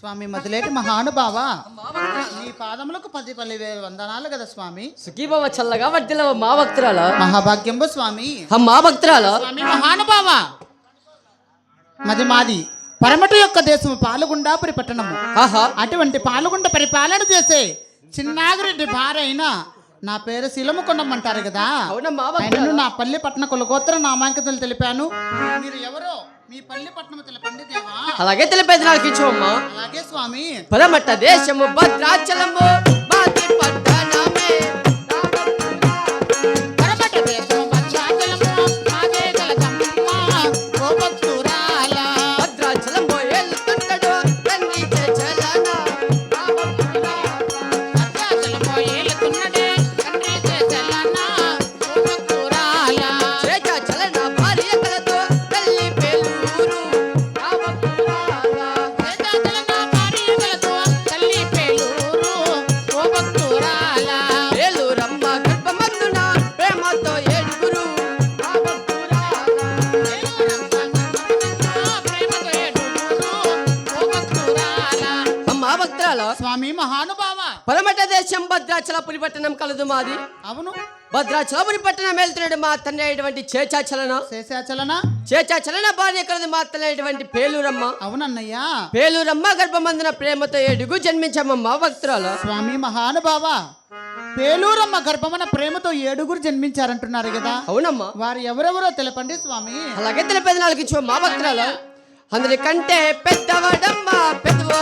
స్వామి మదిలేటి మహానుభావ? నీ పాదములకు పది పల్లి వేల వందనాలు కదా స్వామి. సుఖీభవ చల్లగా వర్దిలవ మా భక్తురాల? మహాభాగ్యంబు స్వామి. మా భక్తురాల? స్వామి మహానుభావ? మది మాది పరమటి యొక్క దేశము పాలుగుండాపురి పట్టణము అటువంటి పాల్గొండ పరిపాలన చేసే చిన్నాగిరెడ్డి భార్య అయిన నా పేరు శిలముకొండమంటారు కదా. నా పల్లి పట్టణ కులగోత్ర నామాంకితులు తెలిపాను. మీరు ఎవరో మీ పల్లి పట్టణం తెలపండి దేవా అలాగే తెలిపేది నాకు ఇచ్చమ్మా అలాగే స్వామి. పరమట్ట దేశము భద్రాచలము మాది పట్టణమే. భక్తురాల స్వామి మహానుభావ. పరమట దేశం భద్రాచలపురి పట్టణం కలదు మాది. అవును. భద్రాచలపురి పట్టణం వెళ్తున్నాడు మా తండ్రి అయినటువంటి చేచాచలన. శేషాచలన చేచాచలన భార్య కలదు మా తల్లి అయినటువంటి పేలూరమ్మ. అవునన్నయ్యా. పేలూరమ్మ గర్భమందున ప్రేమతో ఏడుగు జన్మించమ్మమ్మ భక్తురాల స్వామి మహానుభావ పేలూరమ్మ గర్భమన ప్రేమతో ఏడుగురు జన్మించారంటున్నారు కదా. అవునమ్మా. వారు ఎవరెవరో తెలపండి స్వామి. అలాగే తెలిపేది నాలుగు ఇచ్చు మా భక్తురాల అందరికంటే పెద్దవాడమ్మ పెద్దవో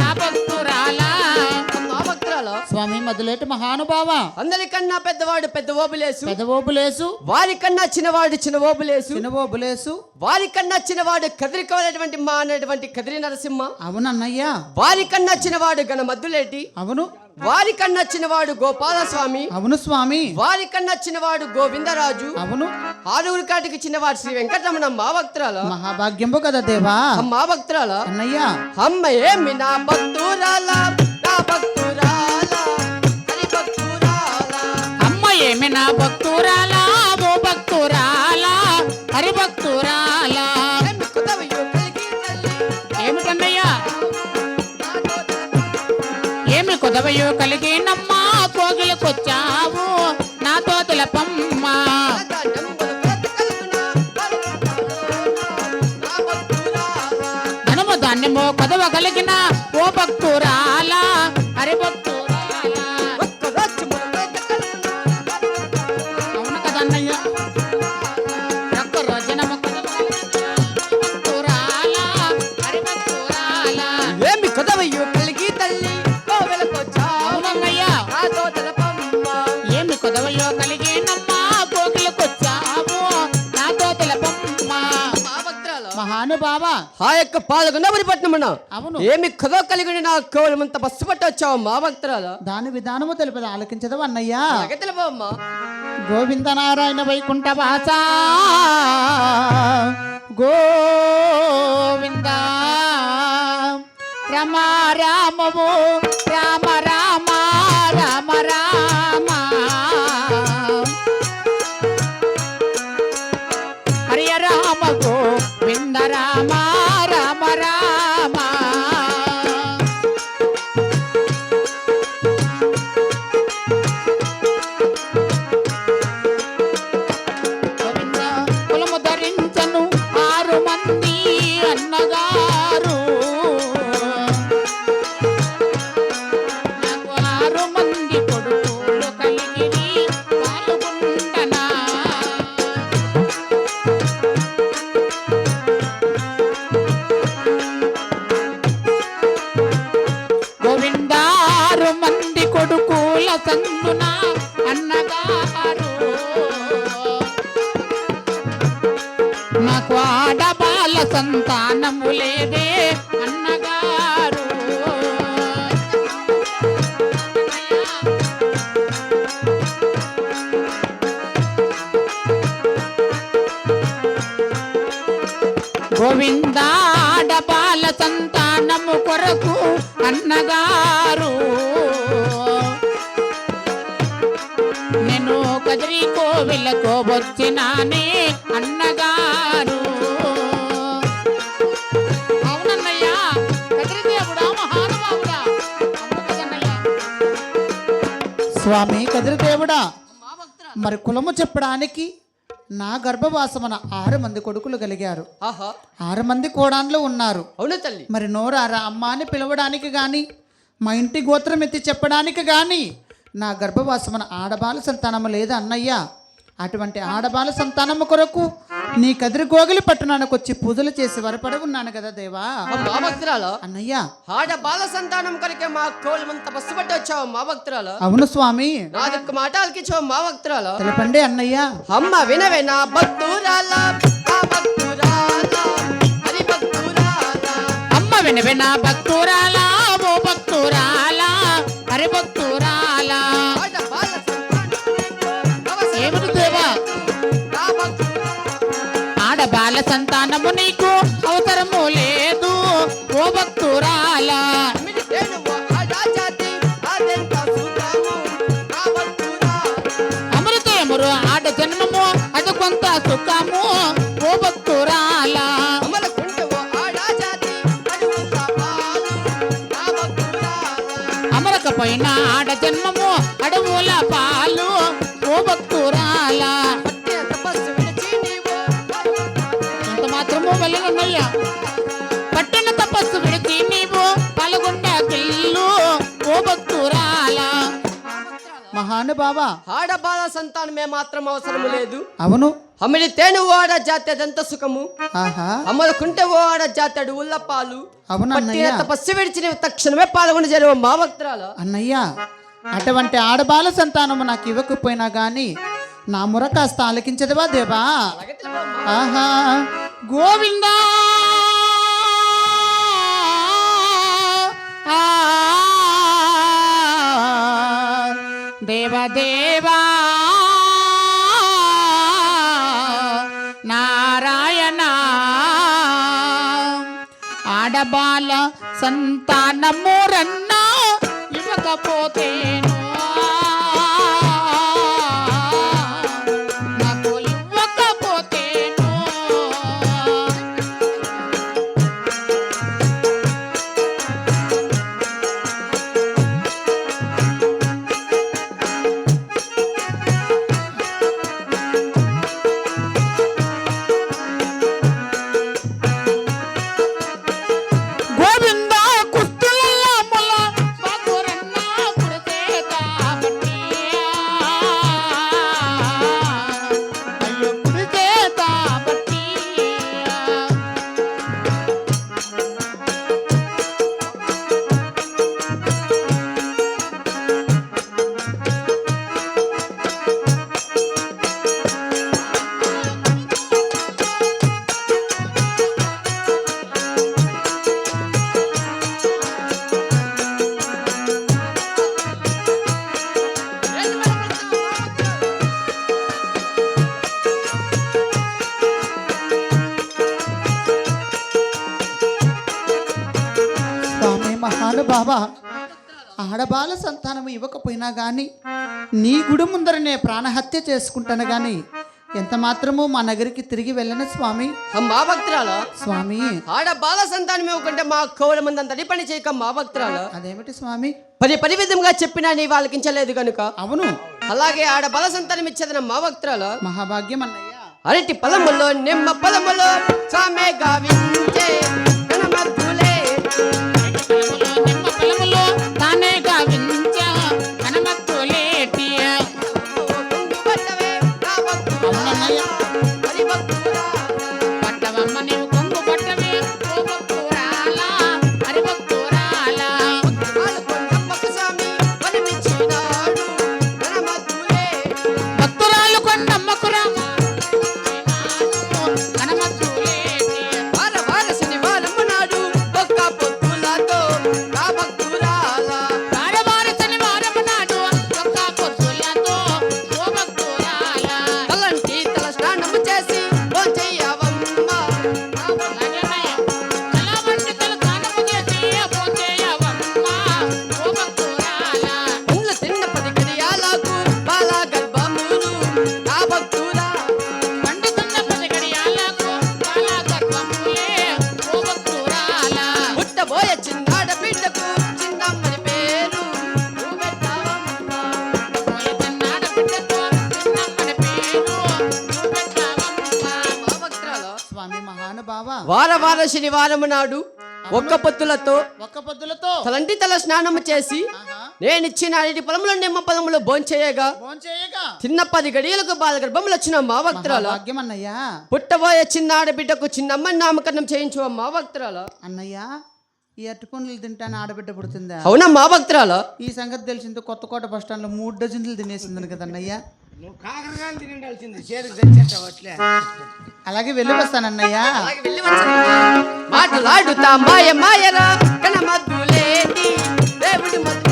నా భక్తురాలా స్వామి మొదలెటు మహానుభావ? అందరికన్నా పెద్దవాడు పెద్ద ఓబులేసు పెదవోబులేసు వారికన్నా చిన్నవాడు చిన్న ఓబులేసు చిన్నవోబులేసు. వారికన్నా చిన్నవాడు కదిరికోనటువంటి మా అనేటువంటి కదిరి నరసింహ. అవునన్నయ్యా. వారికన్నా చిన్నవాడు గణమద్దులేటి అవును. వారికన్నా చిన్నవాడు గోపాలస్వామి. అవును స్వామి. వారికన్నా చిన్నవాడు గోవిందరాజు. అవును. ఆరుగురు కాటికి చిన్నవాడు శ్రీ వెంకటరమణ మా భక్తురాల మహాభాగ్యంబు కదా దేవా. మా భక్తురాల అన్నయ్యా. అమ్మ ఏమి నా భక్తురాల నా భక్తురాల హరి భక్తురాల. అమ్మ ఏమి నా భక్తురాలా ఏమి కుదవయో కలిగినమ్మా కోగిలకొచ్చావు నాతో తెలపమ్మా దండములు బ్రతకలుగునా, నా భక్తురాల ధనము ధాన్యము కొదవ కలిగిన ఓ భక్తురాలా. భక్తురాల మహానుభావ ఆ యొక్క పాల్గొన్నవరి పట్నమున అవును. ఏమి కుదవ కలిగి నా కోవలమంత బస్సు పట్టి వచ్చావు మా భక్తురాల? దాని విధానము తెలుపదు? ఆలకించదు అన్నయ్యా? తెలపమ్మ గోవింద నారాయణ వైకుంఠ వాస. గోవింద. రమ రామము రామ రామ రామ రామ ఆడబాల సంతానము కొరకు అన్నగారు. నేను కదిరి కోవిలకు వచ్చినానే అన్నగారు. అవునన్నయ్యా మహానుభావుడా. స్వామి కదిరి దేవుడా. మరి కులము చెప్పడానికి నా గర్భవాసమున ఆరు మంది కొడుకులు కలిగారు. ఆహా. ఆరు మంది కోడాన్లు ఉన్నారు. అవును తల్లి. మరి నోరారా? అమ్మ అని పిలవడానికి కానీ మా ఇంటి గోత్రం ఎత్తి చెప్పడానికి కానీ నా గర్భవాసమున ఆడబాల సంతానము లేదా అన్నయ్య? అటువంటి ఆడబాల సంతానము కొరకు నీ కదిరి గోగిలి పట్టణానికి వచ్చి పూజలు చేసి వరపడి ఉన్నాను కదా దేవా. మా భక్తురాలు అన్నయ్య. ఆడ బాల సంతానం కొరికే మా కోలమంత పసుపట్టి వచ్చావు మా భక్తురాలు అవును స్వామి. నా దిక్కు మాట మా భక్తురాలు తెలపండి అన్నయ్య. అమ్మ వినవే నా భక్తురాల అమ్మ వినవే నా భక్తురాలా సంతానము నీకు అవసరము లేదు. ఓ భక్తురాల. అమృతమురు ఆట జన్మము అది కొంత సుఖము. ఓ భక్తురాల. అమరక పైన మహానుభావ ఆడబాల సంతానమే మాత్రం అవసరము లేదు. అవును. అమిడి తేను ఆడ జాతి అదంత సుఖము. ఆహా. అమలుకుంటే ఓ ఆడ జాతి అడుగుల పాలు. అవును పట్టిన అన్నయ్య తపస్సు విడిచి నీవు తక్షణమే పాల్గొని జరిగే మా భక్తురాలు. అన్నయ్య అటువంటి ఆడబాల సంతానము నాకు ఇవ్వకపోయినా గాని నా ముర కాస్త ఆలకించదవా దేవా? ఆహా. గోవిందా! దేవదేవా నారాయణ ఆడబాల సంతానము రన్నా ఇవ్వకపోతేను స్వామి మహానుభావ ఆడబాల సంతానం ఇవ్వకపోయినా గాని నీ గుడి ముందరనే ప్రాణహత్య చేసుకుంటాను గాని ఎంత మాత్రమూ మా నగరికి తిరిగి వెళ్ళను స్వామి. మా భక్తురాలు. స్వామి. ఆడ బాల సంతానం ఇవ్వకుంటే మా కోవల మంది పని చేయక మా భక్తురాలు. అదేమిటి స్వామి? పది పది విధంగా చెప్పినా నీ వాళ్ళకించలేదు కనుక అవును. అలాగే ఆడ బల సంతానం ఇచ్చేదన మా భక్తురాలు. మహాభాగ్యం అన్నయ్య. అరటి పొలములో నిమ్మ పొలములో సామే గావించే వార శనివారం నాడు ఒక్క పొత్తులతో ఒక్క పొద్దులతో తలంటి తల స్నానము చేసి ఆహా. నేనిచ్చిన అరటి పొలంలో నిమ్మ పొలంలో భోంచేయగా చిన్న పది గడియలకు బాల గర్భములు వచ్చిన మా అన్నయ్యా. పుట్టబోయే చిన్న ఆడబిడ్డకు చిన్నమ్మ నామకరణం చేయించు మా భక్తురాల. అన్నయ్య ఈ అరటిపండ్లు తింటాను ఆడబిడ్డ పుడుతుందా? అవునా మా భక్తురాల. ఈ సంగతి తెలిసింది కొత్తకోట బస్ స్టాండ్లో మూడు డజన్లు తినేసిందని కదా అన్నయ్య నువ్వు కాకరకాయలు తినండాల్సింది. అట్లే అలాగే వెళ్ళి వస్తానన్నయ్య. మాట్లాడుతా మాయ మాయరా కనమద్దులేని దేవుడి మద్దు